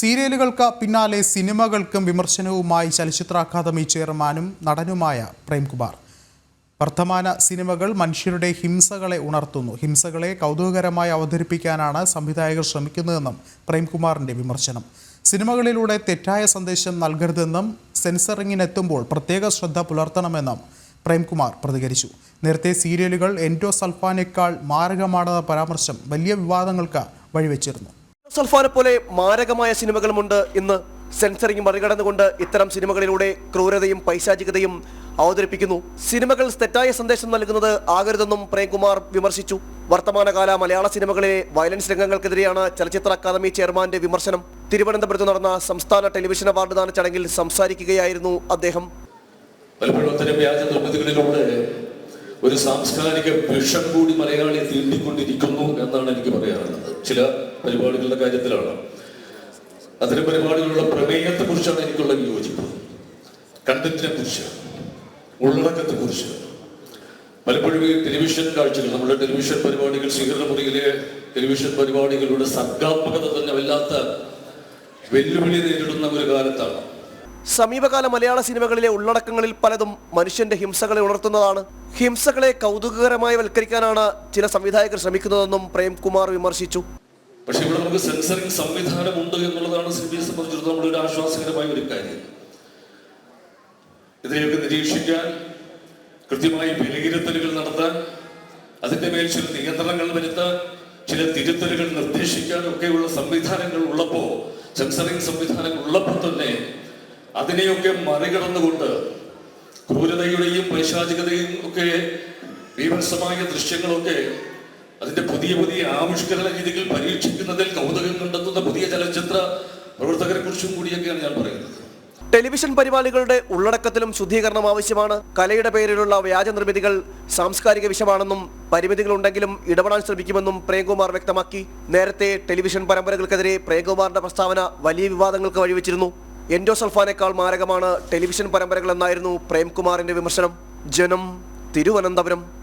സീരിയലുകൾക്ക് പിന്നാലെ സിനിമകൾക്കും വിമർശനവുമായി ചലച്ചിത്ര അക്കാദമി ചെയർമാനും നടനുമായ പ്രേംകുമാർ. വർത്തമാന സിനിമകൾ മനുഷ്യരുടെ ഹിംസകളെ ഉണർത്തുന്നു. ഹിംസകളെ കൗതുകകരമായി അവതരിപ്പിക്കാനാണ് സംവിധായകർ ശ്രമിക്കുന്നതെന്നും പ്രേംകുമാറിന്റെ വിമർശനം. സിനിമകളിലൂടെ തെറ്റായ സന്ദേശം നൽകരുതെന്നും സെൻസറിങ്ങിനെത്തുമ്പോൾ പ്രത്യേക ശ്രദ്ധ പുലർത്തണമെന്നും പ്രേംകുമാർ പ്രതികരിച്ചു. നേരത്തെ സീരിയലുകൾ എൻഡോസൾഫാനേക്കാൾ മാരകമാണെന്ന പരാമർശം വലിയ വിവാദങ്ങൾക്ക് വഴിവെച്ചിരുന്നു. സൽഫാനെ പോലെ മാരകമായ സിനിമകളുമുണ്ട് ഇന്ന്. സെൻസറിങ് മറികടന്നുകൊണ്ട് ഇത്തരം സിനിമകളിലൂടെ ക്രൂരതയും പൈശാചികതയും അവതരിപ്പിക്കുന്നു. സിനിമകൾ തെറ്റായ സന്ദേശം നൽകുന്നത് ആകരുതെന്നും പ്രേംകുമാർ വിമർശിച്ചു. വർത്തമാനകാല മലയാള സിനിമകളിലെ വയലൻസ് രംഗങ്ങൾക്കെതിരെയാണ് ചലച്ചിത്ര അക്കാദമി ചെയർമാന്റെ വിമർശനം. തിരുവനന്തപുരത്ത് നടന്ന സംസ്ഥാന ടെലിവിഷൻ അവാർഡ് ദാന ചടങ്ങിൽ സംസാരിക്കുകയായിരുന്നു അദ്ദേഹം. പലപ്പോഴും ഒരു സാംസ്കാരിക വിഷം കൂടി മലയാളി തീണ്ടിക്കൊണ്ടിരിക്കുന്നു എന്നാണ് എനിക്ക് പറയാറുള്ളത് ചില പരിപാടികളുടെ കാര്യത്തിലാണ്. അത്തരം പരിപാടികളുള്ള പ്രമേയത്തെ കുറിച്ചാണ് എനിക്കുള്ള വിയോജിപ്പ്. കണ്ടന്റിനെ കുറിച്ച് ഉള്ളടക്കത്തെ കുറിച്ച് പലപ്പോഴും ഈ ടെലിവിഷൻ കാഴ്ചകൾ നമ്മുടെ ടെലിവിഷൻ പരിപാടികൾ സ്വീകരണ മുറിയിലെ ടെലിവിഷൻ പരിപാടികളുടെ സർഗാത്മകത തന്നെ വല്ലാത്ത വെല്ലുവിളി നേരിടുന്ന ഒരു കാലത്താണ്. സമീപകാല മലയാള സിനിമകളിലെ ഉള്ളടക്കങ്ങളിൽ പലതും മനുഷ്യന്റെ ഹിംസകളെ ഉണർത്തുന്നതാണ്. ഹിംസകളെ കൗതുകകരമായി വൽക്കരിക്കാനാണ് ചില സംവിധായകർ ശ്രമിക്കുന്നതെന്നും പ്രേംകുമാർ വിമർശിച്ചു. പക്ഷെ ഇവിടെ നമുക്ക് സെൻസറിങ് സംവിധാനം ഉണ്ട് എന്നുള്ളതാണ് സിനിമയെ സംബന്ധിച്ചിടത്തോളം ഒരു ആശ്വാസകരമായ ഒരു കാര്യം. ഇതിനെയൊക്കെ നിരീക്ഷിക്കാൻ കൃത്യമായി വിലയിരുത്തലുകൾ നടത്താൻ അതിന്റെ മേൽ ചില നിയന്ത്രണങ്ങൾ വരുത്താൻ ചില തിരുത്തലുകൾ നിർദ്ദേശിക്കാൻ ഒക്കെയുള്ള സംവിധാനങ്ങൾ ഉള്ളപ്പോ സെൻസറിങ് സംവിധാനങ്ങൾ ഉള്ളപ്പോൾ തന്നെ അതിനെയൊക്കെ മറികടന്നുകൊണ്ട് ക്രൂരതയുടെയും പൈശാചികതയും ഒക്കെ ബീഭത്സമായ ദൃശ്യങ്ങളൊക്കെ അതിന്റെ പുതിയ പുതിയ ആവിഷ്കരണ രീതികൾ പരീക്ഷിക്കുന്നതിൽ കൗതുകം കണ്ടെത്തുന്ന പുതിയ ചലച്ചിത്ര പ്രവർത്തകരെ കുറിച്ചും കൂടിയൊക്കെയാണ് ഞാൻ പറയുന്നത്. ടെലിവിഷൻ പരിപാടികളുടെ ഉള്ളടക്കത്തിലും ശുദ്ധീകരണം ആവശ്യമാണ്. കലയുടെ പേരിലുള്ള വ്യാജ നിർമ്മിതികൾ സാംസ്കാരിക വിഷമാണെന്നും പരിമിതികളുണ്ടെങ്കിലും ഇടപെടാൻ ശ്രമിക്കുമെന്നും പ്രേംകുമാർ വ്യക്തമാക്കി. നേരത്തെ ടെലിവിഷൻ പരമ്പരകൾക്കെതിരെ പ്രേംകുമാറിന്റെ പ്രസ്താവന വലിയ വിവാദങ്ങൾക്ക് വഴിവെച്ചിരുന്നു. എൻഡോസൾഫാനേക്കാൾ മാരകമാണ് ടെലിവിഷൻ പരമ്പരകൾ എന്നായിരുന്നു പ്രേംകുമാറിന്റെ വിമർശനം. ജനം തിരുവനന്തപുരം.